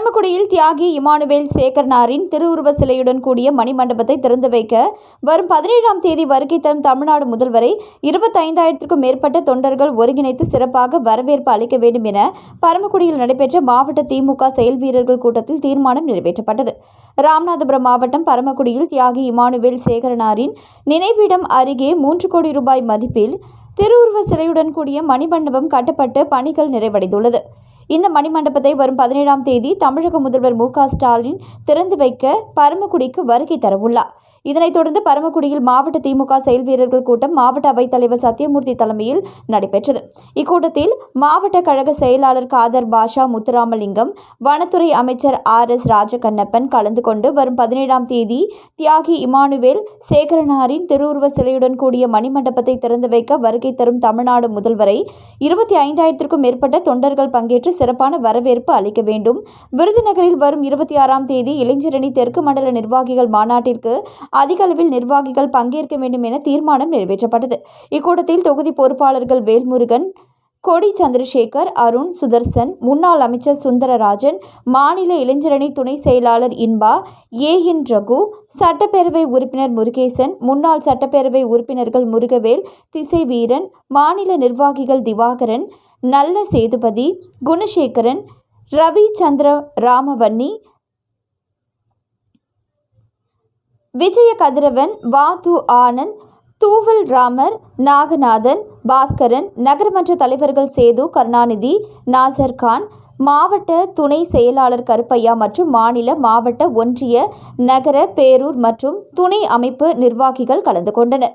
பரமக்குடியில் தியாகி இமானுவேல் சேகர்னாரின் திருவுருவ சிலையுடன் கூடிய மணிமண்டபத்தை திறந்து வைக்க வரும் பதினேழாம் தேதி வருகை தரும் தமிழ்நாடு முதல்வரை இருபத்தைந்தாயிரத்திற்கும் மேற்பட்ட தொண்டர்கள் ஒருங்கிணைத்து சிறப்பாக வரவேற்பு அளிக்க வேண்டும் என பரமக்குடியில் நடைபெற்ற மாவட்ட திமுக செயல் வீரர்கள் கூட்டத்தில் தீர்மானம் நிறைவேற்றப்பட்டது. ராமநாதபுரம் மாவட்டம் பரமக்குடியில் தியாகி இமானுவேல் சேகரனாரின் நினைவிடம் அருகே மூன்று கோடி ரூபாய் மதிப்பில் திருவுருவ சிலையுடன் கூடிய மணிமண்டபம் கட்டப்பட்டு பணிகள் நிறைவடைந்துள்ளது. இந்த மணிமண்டபத்தை வரும் பதினேழாம் தேதி தமிழக முதல்வர் மு க ஸ்டாலின் திறந்து வைக்க பரமக்குடிக்கு வருகை தரவுள்ளார். இதனைத் தொடர்ந்து பரமக்குடியில் மாவட்ட திமுக செயல் வீரர்கள் கூட்டம் மாவட்ட அவைத்தலைவர் சத்யமூர்த்தி தலைமையில் நடைபெற்றது. இக்கூட்டத்தில் மாவட்ட கழக செயலாளர் காதர் பாஷா முத்துராமலிங்கம் வனத்துறை அமைச்சர் ஆர் எஸ் ராஜகண்ணப்பன் கலந்து கொண்டு வரும் பதினேழாம் தேதி தியாகி இமானுவேல் சேகரனாரின் திருவுருவ சிலையுடன் கூடிய மணிமண்டபத்தை திறந்து வைக்க வருகை தரும் தமிழ்நாடு முதல்வரை இருபத்தி ஐந்தாயிரத்திற்கும் மேற்பட்ட தொண்டர்கள் பங்கேற்று சிறப்பான வரவேற்பு அளிக்க வேண்டும். விருதுநகரில் வரும் இருபத்தி ஆறாம் தேதி இளைஞரணி தெற்கு மண்டல நிர்வாகிகள் மாநாட்டிற்கு அதிக அளவில் நிர்வாகிகள் பங்கேற்க வேண்டும் என தீர்மானம் நிறைவேற்றப்பட்டது. இக்கூட்டத்தில் தொகுதி பொறுப்பாளர்கள் வேல்முருகன் கொடி சந்திரசேகர் அருண் சுதர்சன் முன்னாள் அமைச்சர் சுந்தரராஜன் மாநில இளைஞரணி துணை செயலாளர் இன்பா ஏ. என். ரகு சட்டப்பேரவை உறுப்பினர் முருகேசன் முன்னாள் சட்டப்பேரவை உறுப்பினர்கள் முருகவேல் திசை வீரன் மாநில நிர்வாகிகள் திவாகரன் நல்ல சேதுபதி குணசேகரன் ரவி சந்திர ராமவன்னி விஜய கதிரவன் வாது ஆனந்த் தூவல் ராமர் நாகநாதன் பாஸ்கரன் நகரமன்ற தலைவர்கள் சேது கருணாநிதி நாசர் கான் மாவட்ட துணை செயலாளர் கருப்பையா மற்றும் மாநில மாவட்ட ஒன்றிய நகர பேரூர் மற்றும் துணை அமைப்பு நிர்வாகிகள் கலந்து கொண்டனர்.